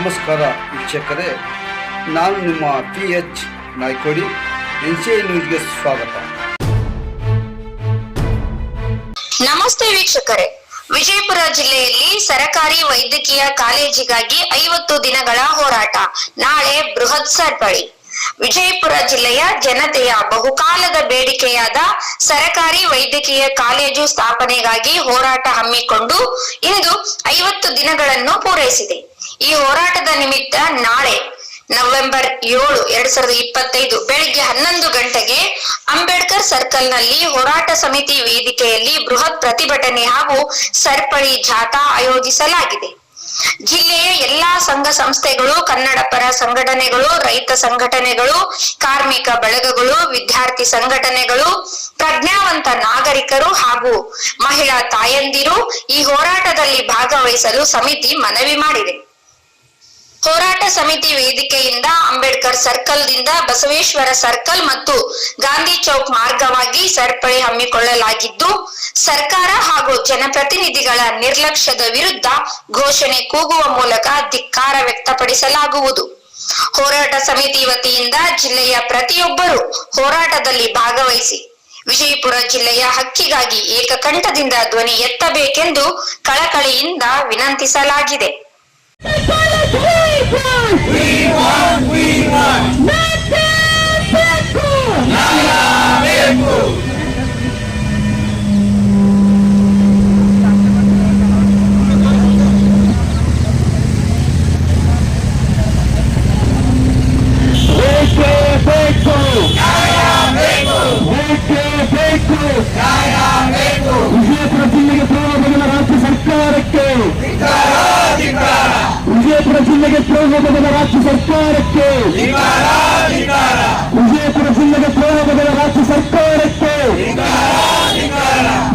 ನಮಸ್ಕಾರ ವೀಕ್ಷಕರೇ, ನಾನು ನಿಮ್ಮ P H Naikodi, N C I ನ್ಯೂಸ್ಗೆ ಸ್ವಾಗತ. ನಮಸ್ತೆ ವೀಕ್ಷಕರೇ. ವಿಜಯಪುರ ಜಿಲ್ಲೆಯಲ್ಲಿ ಸರಕಾರಿ ವೈದ್ಯಕೀಯ ಕಾಲೇಜಿಗಾಗಿ ಐವತ್ತು ದಿನಗಳ ಹೋರಾಟ. ನಾಳೆ ಬೃಹತ್ ಸರ್ಪಳಿ ವಿಜಯಪುರ ಜಿಲ್ಲೆಯ ಜನತೆಯ ಬಹುಕಾಲದ ಬೇಡಿಕೆಯಾದ ಸರಕಾರಿ ವೈದ್ಯಕೀಯ ಕಾಲೇಜು ಸ್ಥಾಪನೆಗಾಗಿ ಹೋರಾಟ ಹಮ್ಮಿಕೊಂಡು ಇಂದು ಐವತ್ತು ದಿನಗಳನ್ನು ಪೂರೈಸಿದೆ. ಈ ಹೋರಾಟದ ನಿಮಿತ್ತ ನಾಳೆ ನವೆಂಬರ್ ಏಳು, ಎರಡ್ ಸಾವಿರದ ಇಪ್ಪತ್ತೈದು ಬೆಳಿಗ್ಗೆ ಹನ್ನೊಂದು ಗಂಟೆಗೆ ಅಂಬೇಡ್ಕರ್ ಸರ್ಕಲ್ನಲ್ಲಿ ಹೋರಾಟ ಸಮಿತಿ ವೇದಿಕೆಯಲ್ಲಿ ಬೃಹತ್ ಪ್ರತಿಭಟನೆ ಹಾಗೂ ಸರ್ಪಳಿ ಜಾಥಾ ಆಯೋಜಿಸಲಾಗಿದೆ. ಜಿಲ್ಲೆಯ ಎಲ್ಲಾ ಸಂಘ ಸಂಸ್ಥೆಗಳು ಕನ್ನಡ ಪರ ಸಂಘಟನೆಗಳು, ರೈತ ಸಂಘಟನೆಗಳು, ಕಾರ್ಮಿಕ ಬಳಗಗಳು, ವಿದ್ಯಾರ್ಥಿ ಸಂಘಟನೆಗಳು, ಪ್ರಜ್ಞಾವಂತ ನಾಗರಿಕರು ಹಾಗೂ ಮಹಿಳಾ ತಾಯಂದಿರು ಈ ಹೋರಾಟದಲ್ಲಿ ಭಾಗವಹಿಸಲು ಸಮಿತಿ ಮನವಿ ಮಾಡಿದೆ. ಸಮಿತಿ ವೇದಿಕೆಯಿಂದ ಅಂಬೇಡ್ಕರ್ ಸರ್ಕಲ್ ದಿಂದ ಬಸವೇಶ್ವರ ಸರ್ಕಲ್ ಮತ್ತು ಗಾಂಧಿ ಚೌಕ್ ಮಾರ್ಗವಾಗಿ ಸರಪಳಿ ಹಮ್ಮಿಕೊಳ್ಳಲಾಗಿದ್ದು, ಸರ್ಕಾರ ಹಾಗೂ ಜನಪ್ರತಿನಿಧಿಗಳ ನಿರ್ಲಕ್ಷ್ಯದ ವಿರುದ್ಧ ಘೋಷಣೆ ಕೂಗುವ ಮೂಲಕ ಧಿಕ್ಕಾರ ವ್ಯಕ್ತಪಡಿಸಲಾಗುವುದು. ಹೋರಾಟ ಸಮಿತಿ ವತಿಯಿಂದ ಜಿಲ್ಲೆಯ ಪ್ರತಿಯೊಬ್ಬರು ಹೋರಾಟದಲ್ಲಿ ಭಾಗವಹಿಸಿ, ವಿಜಯಪುರ ಜಿಲ್ಲೆಯ ಹಕ್ಕಿಗಾಗಿ ಏಕಕಂಠದಿಂದ ಧ್ವನಿ ಎತ್ತಬೇಕೆಂದು ಕಳಕಳಿಯಿಂದ ವಿನಂತಿಸಲಾಗಿದೆ. ಬೇಕೇ ಜಿಲ್ಲೆಗೆ ಪ್ರಭಾವದ ರಾಜ್ಯ ಸರ್ಕಾರಕ್ಕೆ. ವಿಜಯಪುರ ಜಿಲ್ಲೆಗೆ ಪ್ರಭಾವದ ರಾಜ್ಯ ಸರ್ಕಾರಕ್ಕೆ.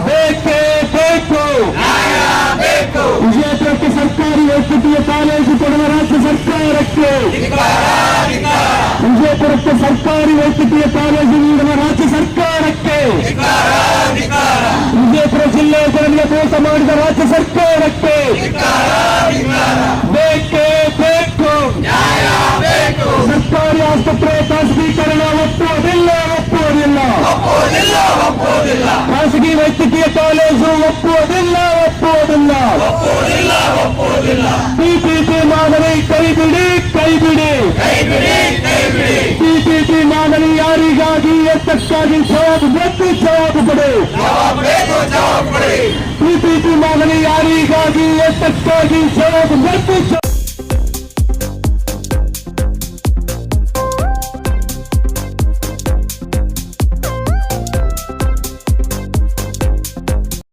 ಬೇಕೇ ಬೇಕು. ವಿಜಯಪುರಕ್ಕೆ ಸರ್ಕಾರಿ ವೈದ್ಯಕೀಯ ಕಾಲೇಜು ಕೊಡುವ ರಾಜ್ಯ ಸರ್ಕಾರಕ್ಕೆ. ವಿಜಯಪುರಕ್ಕೆ ಸರ್ಕಾರಿ ವೈದ್ಯಕೀಯ ಕಾಲೇಜು ನೀಡುವ ರಾಜ್ಯ ಸರ್ಕಾರಕ್ಕೆ. ವಿಜಯಪುರ ಜಿಲ್ಲೆಯ ಜನರಿಗೆ ಮಾಡಿದ ರಾಜ್ಯ ಸರ್ಕಾರಕ್ಕೆ. ಸರ್ಕಾರಿ ಆಸ್ಪತ್ರೆ ಖಾಸಗೀಕರಣ ಒಪ್ಪುವುದಿಲ್ಲ ಒಪ್ಪುವುದಿಲ್ಲ ಖಾಸಗಿ ವೈದ್ಯಕೀಯ ಕಾಲೇಜು ಒಪ್ಪುವುದಿಲ್ಲ ಒಪ್ಪುವುದಿಲ್ಲ ಪಿಪಿಟಿ ಮಾದರಿ ಕೈ ಬಿಡಿ ಕೈ ಬಿಡಿ ಪಿಪಿಟಿ ಮಾದರಿ ಯಾರಿಗಾಗಿ ಎತ್ತಕ್ಕಾಗಿ ಜವಾಬು ಬೇಕು ಜವಾಬು ಕೊಡಿ ಪಿಪಿಟಿ ಮಾದರಿ ಯಾರಿಗಾಗಿ ಎತ್ತಕ್ಕಾಗಿ ಜವಾಬು ಬೇಕು ಜವಾಬು